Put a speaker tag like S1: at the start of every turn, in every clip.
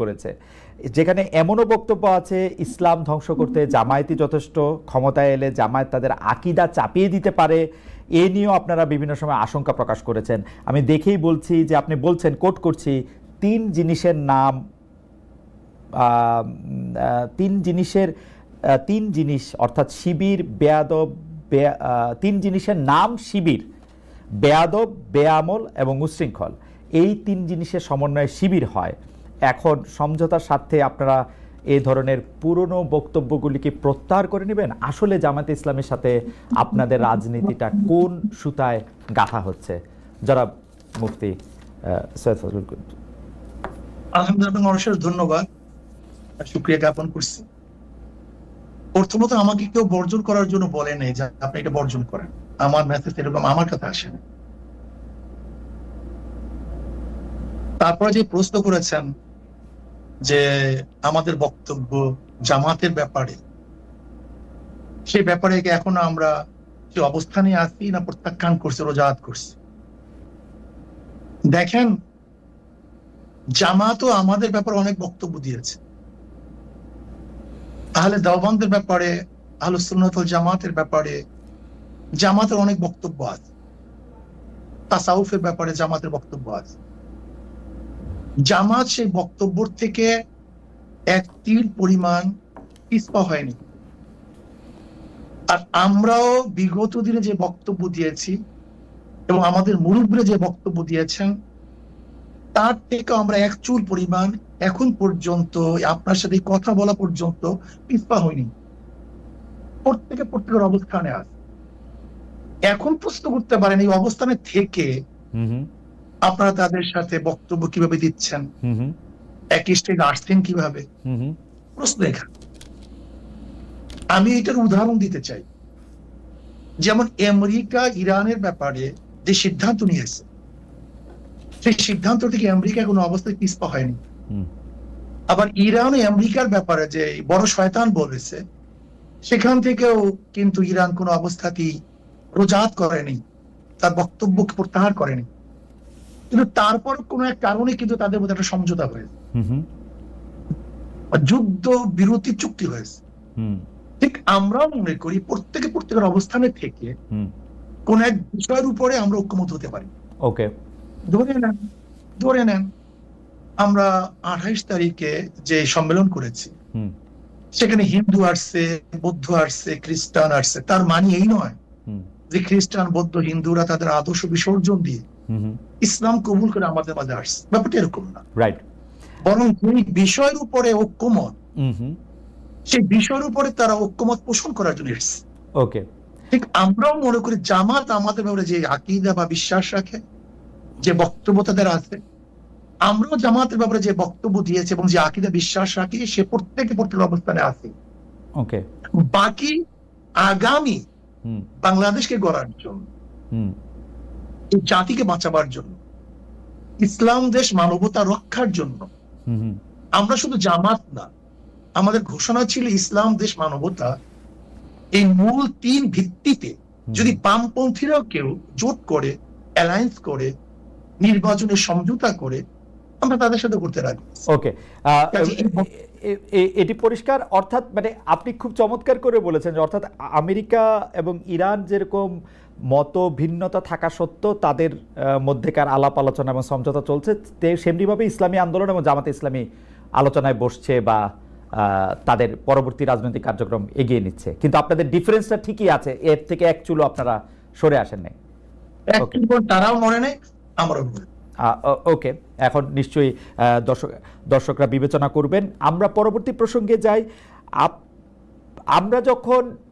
S1: করেছে। যেখানে এমনও বক্তব্য আছে, ইসলাম ধ্বংস করতে জামায়াতি যথেষ্ট ক্ষমতায় এলে জামায়াত তাদের আকিদা চাপিয়ে দিতে পারে, এ নিয়েও আপনারা বিভিন্ন সময় আশঙ্কা প্রকাশ করেছেন। আমি দেখেই বলছি যে আপনি বলছেন, কোট করছি, তিন জিনিসের নাম তিন জিনিসের তিন জিনিস, অর্থাৎ শিবির, বেয়াদব তিন জিনিসের নাম শিবির, বেয়াদব, বেয়ামল এবং উশৃঙ্খল। এই তিন জিনিসের সমন্বয়ে শিবির হয়। এখন সমঝোতার স্বার্থে আপনারা এই ধরনের পুরনো বক্তব্যগুলিকে প্রত্যাহার করে নেবেন। আসলে জামাতে ইসলামের সাথে আপনাদের রাজনীতিটা কোন সুতায় গাঁথা হচ্ছে? যারা মুফতি সৈয়দ ফজলুল।
S2: আলহামদুলিল্লাহ মানুষের ধন্যবাদ। আর শুক্রিয়া জ্ঞাপন করছি। প্রথমত আমাকে কেউ বর্জন করার জন্য বলে নেই যে আপনি এটা বর্জন করেন। আমার মেসেজ এরকম আমার কাছে আসে না। তারপরে যে প্রশ্ন করেছেন যে আমাদের বক্তব্য জামাতের ব্যাপারে। সেই ব্যাপারে এখনও আমরা যে অবস্থানে আছি না প্রত্যাখ্যান করছি রোজাত করছি? দেখেন, জামাতও আমাদের ব্যাপারে অনেক বক্তব্য দিয়েছে। তাহলে দেওবন্দের ব্যাপারে আহলে সুন্নতুল জামাতের ব্যাপারে জামাতের অনেক বক্তব্য আছে। তাসাউফের ব্যাপারে জামাতের বক্তব্য আছে। জামাত সেই বক্তব্য থেকে এক তীর পরিমাণ পিছপা হয়নি। আর আমরাও বিগত দিনে যে বক্তব্য দিয়েছি এবং আমাদের মুরব্বীরা যে বক্তব্য দিয়েছেন, তার থেকে আমরা এক চুল পরিমাণ এখন পর্যন্ত, আপনার সাথে কথা বলা পর্যন্ত পিস্পা হয়নি। প্রত্যেকে প্রত্যেকের অবস্থানে আছে। এখন প্রশ্ন করতে পারেন এই অবস্থানে থেকে আপনারা তাদের সাথে বক্তব্য কীভাবে দিচ্ছেন? একই স্টেজে আসছেন কীভাবে? প্রশ্ন এখানে। আমি এটার উদাহরণ দিতে চাই। যেমন আমেরিকা ইরানের ব্যাপারে যে সিদ্ধান্ত নিয়েছে সেই সিদ্ধান্ত থেকে আমেরিকা কোনো অবস্থায় পিছপা হয়নি। আবার ইরান আমেরিকার ব্যাপারে যে বড় শয়তান বলেছে সেখান থেকেও কিন্তু ইরান কোনো অবস্থাতেই রোজাত করেনি তার বক্তব্য প্রত্যাহার করেনি। কিন্তু তারপর কোনো এক কারণে কিন্তু তাদের মধ্যে একটা সমঝোতা হয়েছে। যুদ্ধ বিরতি চুক্তি হয়েছে। ঠিক আমরাও মনে করি প্রত্যেকে প্রত্যেকের অবস্থানে থেকে কোন এক বিষয়ের উপরে আমরা ঐক্যমত হতে পারি।
S1: ওকে।
S2: ধরে নেন ধরে নেন আমরা আঠাইশ তারিখে যে সম্মেলন করেছি
S1: হুম।
S2: সেখানে হিন্দু আসছে বৌদ্ধ আসছে খ্রিস্টান আসছে। তার মানে এই নয়
S1: হুম।
S2: যে খ্রিস্টান বৌদ্ধ হিন্দুরা তাদের আদর্শ বিসর্জন দিয়ে ইসলাম কবুল করে আমাদের মাঝে আসছে। ব্যাপারটা এরকম না।
S1: রাইট
S2: বরং যেই বিষয়ের উপরে ঐক্যমত
S1: হুম
S2: সেই বিষয়ের উপরে তারা ঐক্যমত পোষণ করার জন্য এসছে।
S1: ওকে
S2: ঠিক আমরাও মনে করি জামাত আমাদের ব্যাপারে যে আকিদা বা বিশ্বাস রাখে যে বক্তব্য তাদের আছে আমরাও জামাতের ব্যাপারে যে বক্তব্য দিয়েছে এবং যে আকিদা বিশ্বাস রাখি সে প্রত্যেকে প্রত্যেক অবস্থানে আছে।
S1: ওকে
S2: বাকি আগামী
S1: হুম
S2: বাংলাদেশকে গড়ার জন্য।
S1: হুম
S2: এই জাতিকে বাঁচাবার জন্য ইসলাম দেশ মানবতা রক্ষার জন্য। আমরা শুধু জামাত না আমাদের ঘোষণা ছিল ইসলাম দেশ মানবতা। এই মূল তিন ভিত্তিতে যদি বামপন্থীরাও কেউ জোট করে অ্যালায়েন্স করে নির্বাচনে সমঝোতা করে আমরা তাদের সাথে করতে রাজি।
S1: ওকে এটি পরিষ্কার অর্থাৎ মানে আপনি খুব চমৎকার করে বলেছেন যে অর্থাৎ আমেরিকা এবং ইরান যেরকম মত ভিন্নতা থাকা সত্ত্বেও তাদের মধ্যেকার আলাপ আলোচনা এবং সমঝোতা চলছে। সেমনিভাবে ইসলামী আন্দোলন এবং জামাতে ইসলামী আলোচনায় বসছে বা তাদের পরবর্তী রাজনৈতিক কার্যক্রম এগিয়ে নিচ্ছে। কিন্তু আপনাদের ডিফারেন্সটা ঠিকই আছে এর থেকে এক চুলো আপনারা সরে আসেন নাই।
S2: তারাও মরে নেই আমরাও
S1: ওকে এখন নিশ্চয়ই দর্শক দর্শকরা বিবেচনা করবেন। আমরা পরবর্তী প্রসঙ্গে যাই। আমরা যখন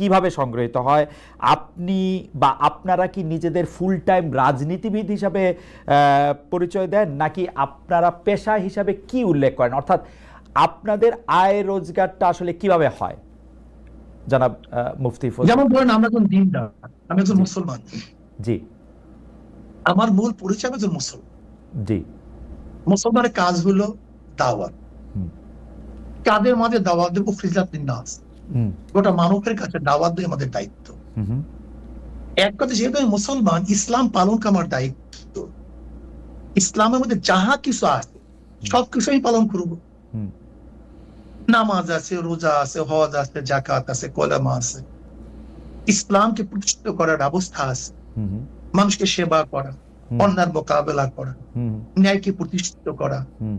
S1: কীভাবে সংগৃহীত হয়? আপনি বা আপনারা কি নিজেদের ফুল টাইম রাজনীতিবিদ হিসাবে পরিচয় দেন? নাকি আপনারা পেশা হিসাবে কি উল্লেখ করেন? অর্থাৎ আপনাদের আয় রোজগারটা আসলে কীভাবে হয়? জনাব মুফতি ফজল
S2: যেমন ধরেন আমরা একজন দিনদার আমি একজন মুসলমান।
S1: জি।
S2: আমার মূল পরিচয় আমি একজন মুসলমান।
S1: জি।
S2: মুসলমানের কাজ হলো দাওয়াত। কাদের মাঝে দাওয়াত দেবো? ফিজাত নাস গোটা মানবের কাছে দাওয়াত দেয় আমাদের দায়িত্ব। এক কথা যেহেতু আমি মুসলমান ইসলাম পালন আমার দায়িত্ব। ইসলামের মধ্যে যাহা কিছু আছে সব কিছু আমি পালন করব। নামাজ আছে রোজা আছে হজ আছে জাকাত আছে কলামা আছে। ইসলামকে প্রতিষ্ঠিত করার ব্যবস্থা আছে। মানুষকে সেবা করা অন্যার মোকাবেলা করা ন্যায়কে প্রতিষ্ঠিত করা।
S1: হুম,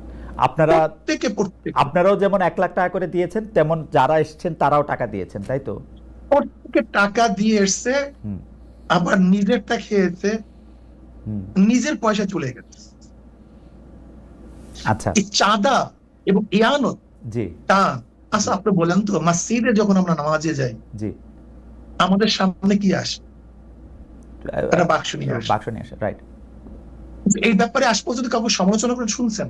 S1: আপনারা আপনারাও যেমন এক লাখ টাকা করে দিয়েছেন তেমন যারা এসছেন তারাও টাকা দিয়েছেন তাই তো?
S2: প্রত্যেকে টাকা দিয়ে এসছে আবার নিজেরটা খেয়েছে নিজের পয়সা চলে গেছে।
S1: আচ্ছা।
S2: এই চাঁদা এবং ইয়ানত
S1: জি।
S2: তা আচ্ছা আপনি বলেন তো মসজিদে যখন আমরা নামাজে যাই
S1: জি।
S2: আমাদের সামনে কি আসে? একটা বাক্স নিয়ে আসে।
S1: বাক্স নিয়ে আসে রাইট
S2: এই ব্যাপারে আজ পর্যন্ত কাউকে সমালোচনা করে শুনছেন?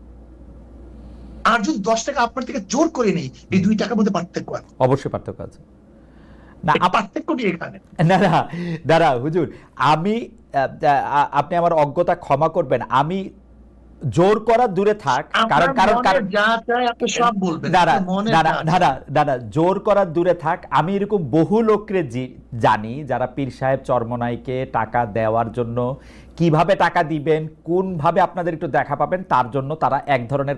S2: আর যদি দশ টাকা আপনার থেকে জোর করে নেই এই দুই টাকার মধ্যে পার্থক্য আছে।
S1: অবশ্যই পার্থক্য আছে। না
S2: পার্থক্যটি এখানে।
S1: না না দাঁড়া হুজুর আমি আপনি আমার অজ্ঞতা ক্ষমা করবেন। আমি জোর করা দূরে থাক কারণ কারণ কারণ
S2: সব বলবেন।
S1: দাঁড়া দাঁড়া জোর করার দূরে থাক। আমি এরকম বহু লোকরে জানি যারা পীর সাহেব চরমনাইকে টাকা দেওয়ার জন্য কীভাবে টাকা দিবেন কোনভাবে আপনাদের একটু দেখা পাবেন তার জন্য তারা এক ধরনের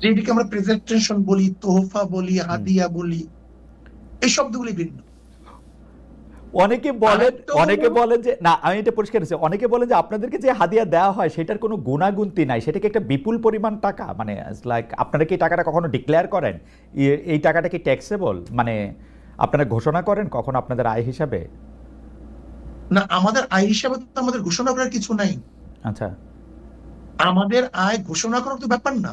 S2: যেটিকে আমরা প্রেজেন্টেশন বলি তোহফা বলি হাদিয়া বলি এই শব্দগুলি ভিন্ন।
S1: অনেকে বলেন অনেকে বলেন যে না আমি এটা পরিষ্কার হচ্ছে অনেকে বলেন যে আপনাদেরকে যে হাদিয়া দেওয়া হয় সেটার কোনো গুণাগুন্তি নাই। সেটাকে একটা বিপুল পরিমাণ টাকা মানে লাইক আপনারা কি টাকাটা কখনো ডিক্লেয়ার করেন? এই টাকাটা কি ট্যাক্সেবল মানে আপনারা ঘোষণা করেন কখন আপনাদের আয় হিসাবে?
S2: না আমাদের আয় হিসাবে তো আমাদের ঘোষণা করার কিছু নাই।
S1: আচ্ছা।
S2: আমাদের আয় ঘোষণা করার তো ব্যাপার না।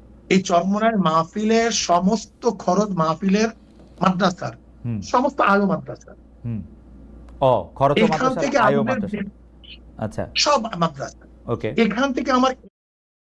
S2: এই চরমনার মাহফিলের সমস্ত খরচ মাহফিলের মাদ্রাসার সমস্ত আলো মাদ্রাসার।
S1: ও খরচ মাদ্রাসা আচ্ছা।
S2: সব মাদ্রাসা
S1: ওকে।
S2: এখান থেকে আমার